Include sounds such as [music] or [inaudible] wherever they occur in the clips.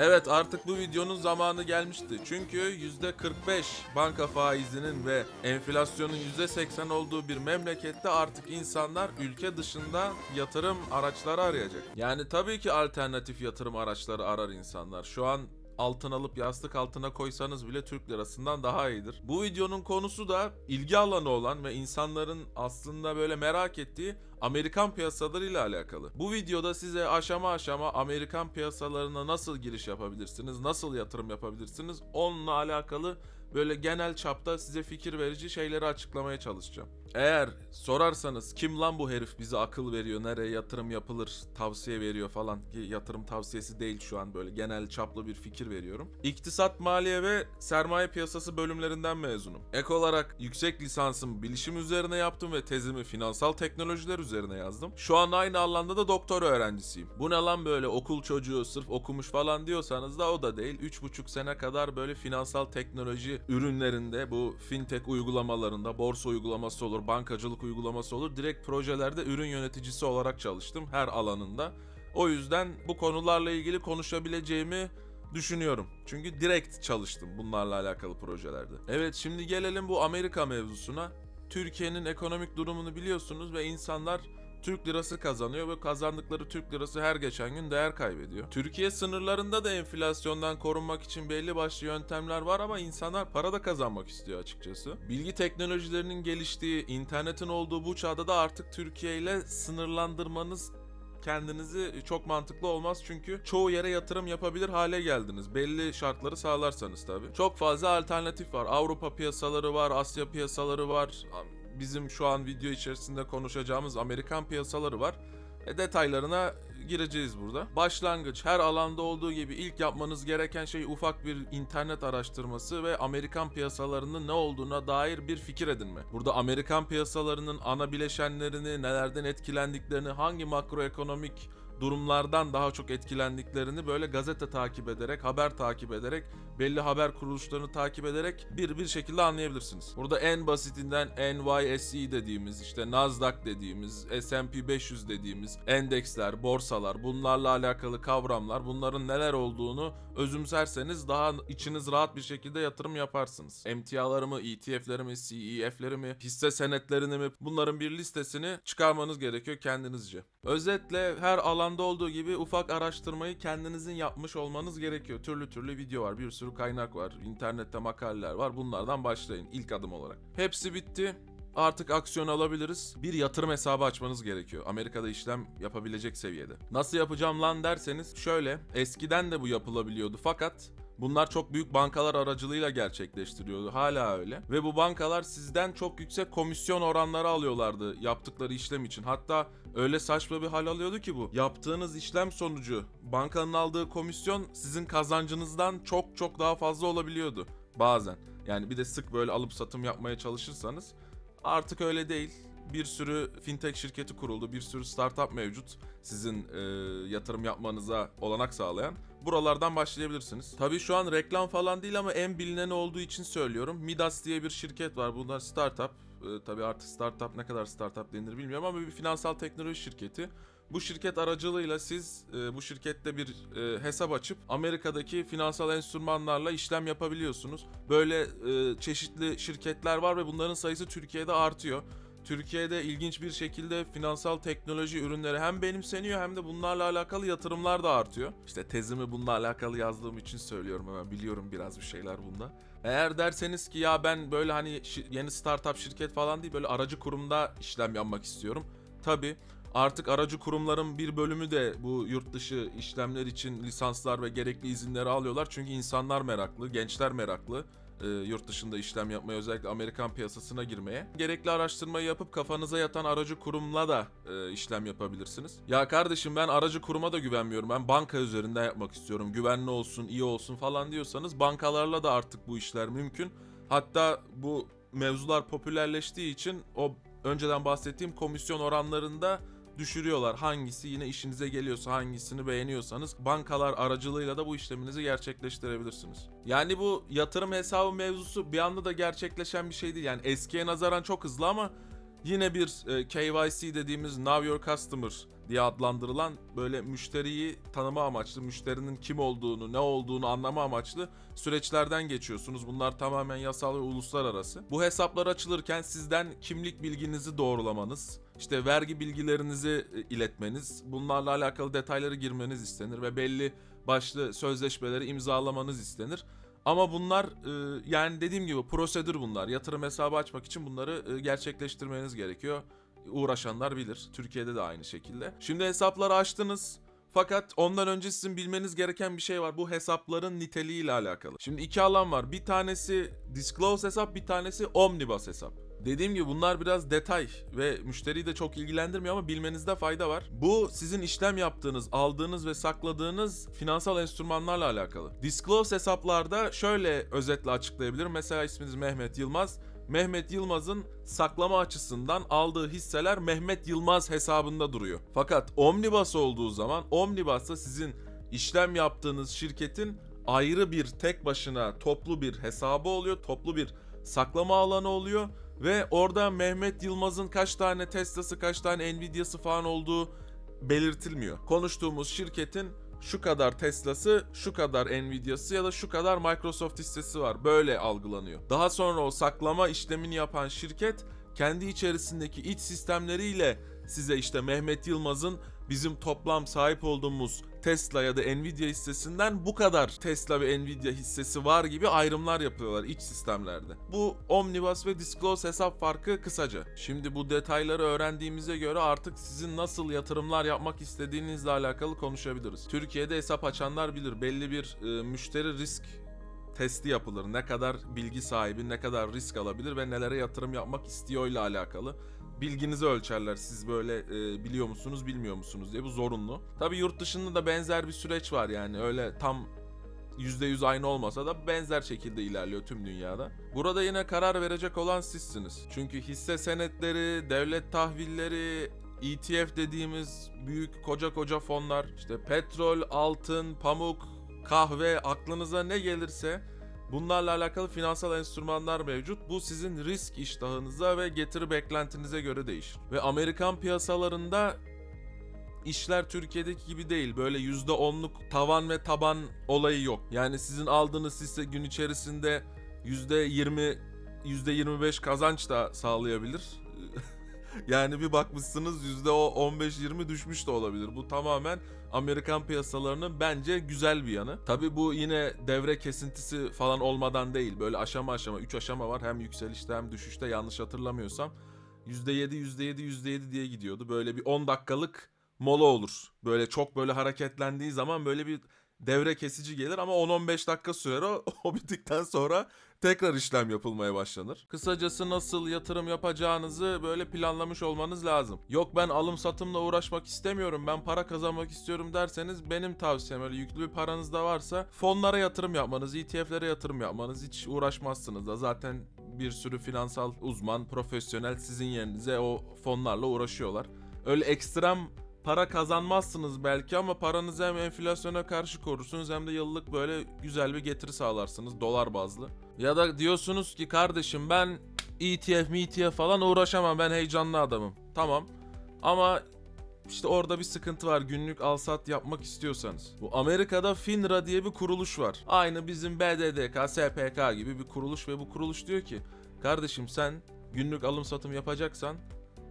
Evet artık bu videonun zamanı gelmişti. Çünkü %45 banka faizinin ve enflasyonun %80 olduğu bir memlekette artık insanlar ülke dışında yatırım araçları arayacak. Yani tabii ki alternatif yatırım araçları arar insanlar. Şu an altın alıp yastık altına koysanız bile Türk lirasından daha iyidir. Bu videonun konusu da ilgi alanı olan ve insanların aslında böyle merak ettiği Amerikan piyasalarıyla alakalı. Bu videoda size aşama aşama Amerikan piyasalarına nasıl giriş yapabilirsiniz, nasıl yatırım yapabilirsiniz onunla alakalı böyle genel çapta size fikir verici şeyleri açıklamaya çalışacağım. Eğer sorarsanız kim lan bu herif bize akıl veriyor, nereye yatırım yapılır, tavsiye veriyor falan ki yatırım tavsiyesi değil şu an böyle genel çaplı bir fikir veriyorum. İktisat, maliye ve sermaye piyasası bölümlerinden mezunum. Ek olarak yüksek lisansımı bilişim üzerine yaptım ve tezimi finansal teknolojiler üzerine yazdım. Şu an aynı alanda da doktora öğrencisiyim. Bu ne lan böyle okul çocuğu sırf okumuş falan diyorsanız da o da değil. 3,5 sene kadar böyle finansal teknoloji ürünlerinde bu fintech uygulamalarında borsa uygulaması olur, bankacılık uygulaması olur. Direkt projelerde ürün yöneticisi olarak çalıştım her alanında. O yüzden bu konularla ilgili konuşabileceğimi düşünüyorum. Çünkü direkt çalıştım bunlarla alakalı projelerde. Evet şimdi gelelim bu Amerika mevzusuna. Türkiye'nin ekonomik durumunu biliyorsunuz ve insanlar Türk lirası kazanıyor ve kazandıkları Türk lirası her geçen gün değer kaybediyor. Türkiye sınırlarında da enflasyondan korunmak için belli başlı yöntemler var ama insanlar para da kazanmak istiyor açıkçası. Bilgi teknolojilerinin geliştiği, internetin olduğu bu çağda da artık Türkiye ile sınırlandırmanız kendinizi çok mantıklı olmaz çünkü çoğu yere yatırım yapabilir hale geldiniz. Belli şartları sağlarsanız tabii. Çok fazla alternatif var. Avrupa piyasaları var, Asya piyasaları var. Bizim şu an video içerisinde konuşacağımız Amerikan piyasaları var. E, detaylarına gireceğiz burada. Başlangıç her alanda olduğu gibi ilk yapmanız gereken şey ufak bir internet araştırması ve Amerikan piyasalarının ne olduğuna dair bir fikir edinme. Burada Amerikan piyasalarının ana bileşenlerini, nelerden etkilendiklerini, hangi makroekonomik durumlardan daha çok etkilendiklerini böyle gazete takip ederek, haber takip ederek, belli haber kuruluşlarını takip ederek bir bir şekilde anlayabilirsiniz. Burada en basitinden NYSE dediğimiz, işte Nasdaq dediğimiz, S&P 500 dediğimiz endeksler, borsalar, bunlarla alakalı kavramlar, bunların neler olduğunu özümserseniz daha içiniz rahat bir şekilde yatırım yaparsınız. Emtiaları mı, ETF'leri mi, CEF'leri mi, hisse senetlerini mi bunların bir listesini çıkarmanız gerekiyor kendinizce. Özetle her alanda olduğu gibi ufak araştırmayı kendinizin yapmış olmanız gerekiyor. Türlü türlü video var, bir sürü kaynak var, internette makaleler var. Bunlardan başlayın ilk adım olarak. Hepsi bitti. Artık aksiyon alabiliriz. Bir yatırım hesabı açmanız gerekiyor. Amerika'da işlem yapabilecek seviyede. Nasıl yapacağım lan derseniz şöyle. Eskiden de bu yapılabiliyordu fakat Bunlar çok büyük bankalar aracılığıyla gerçekleştiriyordu. Hala öyle. Ve bu bankalar sizden çok yüksek komisyon oranları alıyorlardı yaptıkları işlem için. Hatta öyle saçma bir hal alıyordu ki bu. Yaptığınız işlem sonucu bankanın aldığı komisyon sizin kazancınızdan çok çok daha fazla olabiliyordu bazen. Yani bir de sık böyle alıp satım yapmaya çalışırsanız artık öyle değil bir sürü fintech şirketi kuruldu, bir sürü startup mevcut sizin e, yatırım yapmanıza olanak sağlayan. Buralardan başlayabilirsiniz. Tabii şu an reklam falan değil ama en bilinen olduğu için söylüyorum. Midas diye bir şirket var. Bunlar startup. E, tabii artık startup ne kadar startup denir bilmiyorum ama bir finansal teknoloji şirketi. Bu şirket aracılığıyla siz e, bu şirkette bir e, hesap açıp Amerika'daki finansal enstrümanlarla işlem yapabiliyorsunuz. Böyle e, çeşitli şirketler var ve bunların sayısı Türkiye'de artıyor. Türkiye'de ilginç bir şekilde finansal teknoloji ürünleri hem benimseniyor hem de bunlarla alakalı yatırımlar da artıyor. İşte tezimi bununla alakalı yazdığım için söylüyorum hemen biliyorum biraz bir şeyler bunda. Eğer derseniz ki ya ben böyle hani yeni startup şirket falan değil böyle aracı kurumda işlem yapmak istiyorum. Tabi artık aracı kurumların bir bölümü de bu yurt dışı işlemler için lisanslar ve gerekli izinleri alıyorlar. Çünkü insanlar meraklı, gençler meraklı e, yurt dışında işlem yapmaya özellikle Amerikan piyasasına girmeye. Gerekli araştırmayı yapıp kafanıza yatan aracı kurumla da e, işlem yapabilirsiniz. Ya kardeşim ben aracı kuruma da güvenmiyorum. Ben banka üzerinden yapmak istiyorum. Güvenli olsun, iyi olsun falan diyorsanız bankalarla da artık bu işler mümkün. Hatta bu mevzular popülerleştiği için o önceden bahsettiğim komisyon oranlarında düşürüyorlar. Hangisi yine işinize geliyorsa, hangisini beğeniyorsanız bankalar aracılığıyla da bu işleminizi gerçekleştirebilirsiniz. Yani bu yatırım hesabı mevzusu bir anda da gerçekleşen bir şey değil. Yani eskiye nazaran çok hızlı ama Yine bir e, KYC dediğimiz Know Your Customer diye adlandırılan böyle müşteriyi tanıma amaçlı, müşterinin kim olduğunu, ne olduğunu anlama amaçlı süreçlerden geçiyorsunuz. Bunlar tamamen yasal ve uluslararası. Bu hesaplar açılırken sizden kimlik bilginizi doğrulamanız, işte vergi bilgilerinizi e, iletmeniz, bunlarla alakalı detayları girmeniz istenir ve belli başlı sözleşmeleri imzalamanız istenir. Ama bunlar e, yani dediğim gibi prosedür bunlar. Yatırım hesabı açmak için bunları e, gerçekleştirmeniz gerekiyor. Uğraşanlar bilir. Türkiye'de de aynı şekilde. Şimdi hesapları açtınız. Fakat ondan önce sizin bilmeniz gereken bir şey var. Bu hesapların niteliğiyle alakalı. Şimdi iki alan var. Bir tanesi disclose hesap, bir tanesi omnibus hesap. Dediğim gibi bunlar biraz detay ve müşteriyi de çok ilgilendirmiyor ama bilmenizde fayda var. Bu sizin işlem yaptığınız, aldığınız ve sakladığınız finansal enstrümanlarla alakalı. Disclose hesaplarda şöyle özetle açıklayabilirim. Mesela isminiz Mehmet Yılmaz. Mehmet Yılmaz'ın saklama açısından aldığı hisseler Mehmet Yılmaz hesabında duruyor. Fakat Omnibus olduğu zaman Omnibus'ta sizin işlem yaptığınız şirketin ayrı bir tek başına toplu bir hesabı oluyor. Toplu bir saklama alanı oluyor ve orada Mehmet Yılmaz'ın kaç tane Tesla'sı, kaç tane Nvidia'sı falan olduğu belirtilmiyor. Konuştuğumuz şirketin şu kadar Tesla'sı, şu kadar Nvidia'sı ya da şu kadar Microsoft hissesi var. Böyle algılanıyor. Daha sonra o saklama işlemini yapan şirket kendi içerisindeki iç sistemleriyle size işte Mehmet Yılmaz'ın bizim toplam sahip olduğumuz Tesla ya da Nvidia hissesinden bu kadar Tesla ve Nvidia hissesi var gibi ayrımlar yapıyorlar iç sistemlerde. Bu Omnibus ve Disclose hesap farkı kısaca. Şimdi bu detayları öğrendiğimize göre artık sizin nasıl yatırımlar yapmak istediğinizle alakalı konuşabiliriz. Türkiye'de hesap açanlar bilir belli bir e, müşteri risk testi yapılır. Ne kadar bilgi sahibi, ne kadar risk alabilir ve nelere yatırım yapmak istiyor ile alakalı. Bilginizi ölçerler. Siz böyle e, biliyor musunuz, bilmiyor musunuz diye. Bu zorunlu. Tabi yurt dışında da benzer bir süreç var yani. Öyle tam %100 aynı olmasa da benzer şekilde ilerliyor tüm dünyada. Burada yine karar verecek olan sizsiniz. Çünkü hisse senetleri, devlet tahvilleri, ETF dediğimiz büyük koca koca fonlar, işte petrol, altın, pamuk, kahve, aklınıza ne gelirse bunlarla alakalı finansal enstrümanlar mevcut. Bu sizin risk iştahınıza ve getiri beklentinize göre değişir. Ve Amerikan piyasalarında işler Türkiye'deki gibi değil. Böyle %10'luk tavan ve taban olayı yok. Yani sizin aldığınız hisse gün içerisinde %20 %25 kazanç da sağlayabilir. [laughs] yani bir bakmışsınız %15-20 düşmüş de olabilir. Bu tamamen Amerikan piyasalarının bence güzel bir yanı. Tabi bu yine devre kesintisi falan olmadan değil. Böyle aşama aşama 3 aşama var. Hem yükselişte hem düşüşte yanlış hatırlamıyorsam. %7 %7 %7 diye gidiyordu. Böyle bir 10 dakikalık mola olur. Böyle çok böyle hareketlendiği zaman böyle bir devre kesici gelir ama 10-15 dakika sürer o. [laughs] O bittikten sonra tekrar işlem yapılmaya başlanır. Kısacası nasıl yatırım yapacağınızı böyle planlamış olmanız lazım. Yok ben alım satımla uğraşmak istemiyorum, ben para kazanmak istiyorum derseniz benim tavsiyem öyle yüklü bir paranız da varsa fonlara yatırım yapmanız, ETF'lere yatırım yapmanız hiç uğraşmazsınız da zaten bir sürü finansal uzman, profesyonel sizin yerinize o fonlarla uğraşıyorlar. Öyle ekstrem para kazanmazsınız belki ama paranızı hem enflasyona karşı korursunuz hem de yıllık böyle güzel bir getiri sağlarsınız dolar bazlı. Ya da diyorsunuz ki kardeşim ben ETF, ETF falan uğraşamam ben heyecanlı adamım. Tamam ama işte orada bir sıkıntı var günlük alsat yapmak istiyorsanız. Bu Amerika'da FINRA diye bir kuruluş var. Aynı bizim BDDK, SPK gibi bir kuruluş ve bu kuruluş diyor ki kardeşim sen günlük alım satım yapacaksan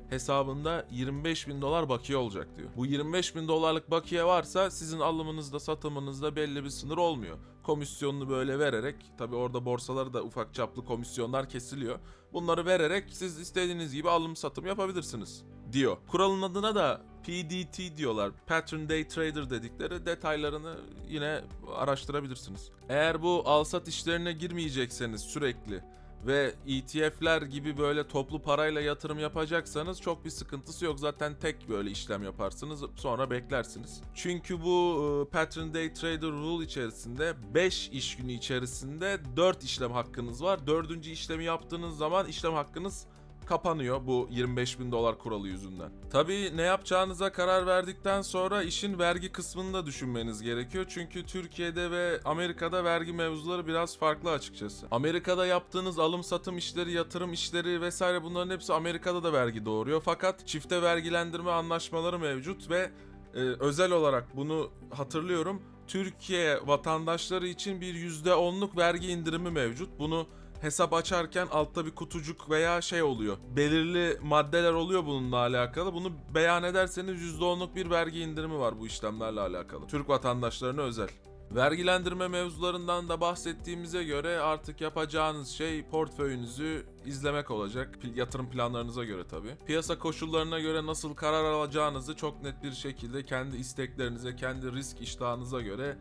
hesabında 25 bin dolar bakiye olacak diyor. Bu 25 bin dolarlık bakiye varsa sizin alımınızda satımınızda belli bir sınır olmuyor. Komisyonunu böyle vererek tabi orada borsaları da ufak çaplı komisyonlar kesiliyor. Bunları vererek siz istediğiniz gibi alım satım yapabilirsiniz diyor. Kuralın adına da PDT diyorlar. Pattern Day Trader dedikleri detaylarını yine araştırabilirsiniz. Eğer bu alsat işlerine girmeyecekseniz sürekli ve ETF'ler gibi böyle toplu parayla yatırım yapacaksanız çok bir sıkıntısı yok. Zaten tek böyle işlem yaparsınız sonra beklersiniz. Çünkü bu e, Pattern Day Trader Rule içerisinde 5 iş günü içerisinde 4 işlem hakkınız var. 4. işlemi yaptığınız zaman işlem hakkınız kapanıyor bu 25 bin dolar kuralı yüzünden. Tabii ne yapacağınıza karar verdikten sonra işin vergi kısmını da düşünmeniz gerekiyor. Çünkü Türkiye'de ve Amerika'da vergi mevzuları biraz farklı açıkçası. Amerika'da yaptığınız alım satım işleri, yatırım işleri vesaire bunların hepsi Amerika'da da vergi doğuruyor. Fakat çifte vergilendirme anlaşmaları mevcut ve e, özel olarak bunu hatırlıyorum. Türkiye vatandaşları için bir %10'luk vergi indirimi mevcut. Bunu hesap açarken altta bir kutucuk veya şey oluyor. Belirli maddeler oluyor bununla alakalı. Bunu beyan ederseniz %10'luk bir vergi indirimi var bu işlemlerle alakalı. Türk vatandaşlarına özel. Vergilendirme mevzularından da bahsettiğimize göre artık yapacağınız şey portföyünüzü izlemek olacak. Yatırım planlarınıza göre tabii. Piyasa koşullarına göre nasıl karar alacağınızı çok net bir şekilde kendi isteklerinize, kendi risk iştahınıza göre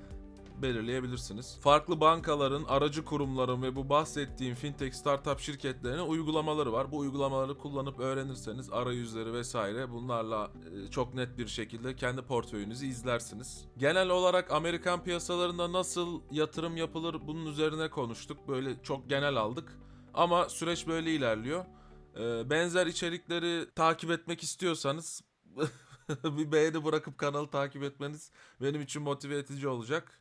belirleyebilirsiniz. Farklı bankaların, aracı kurumların ve bu bahsettiğim fintech startup şirketlerinin uygulamaları var. Bu uygulamaları kullanıp öğrenirseniz arayüzleri vesaire bunlarla e, çok net bir şekilde kendi portföyünüzü izlersiniz. Genel olarak Amerikan piyasalarında nasıl yatırım yapılır bunun üzerine konuştuk. Böyle çok genel aldık. Ama süreç böyle ilerliyor. E, Benzer içerikleri takip etmek istiyorsanız [laughs] bir beğeni bırakıp kanalı takip etmeniz benim için motive edici olacak.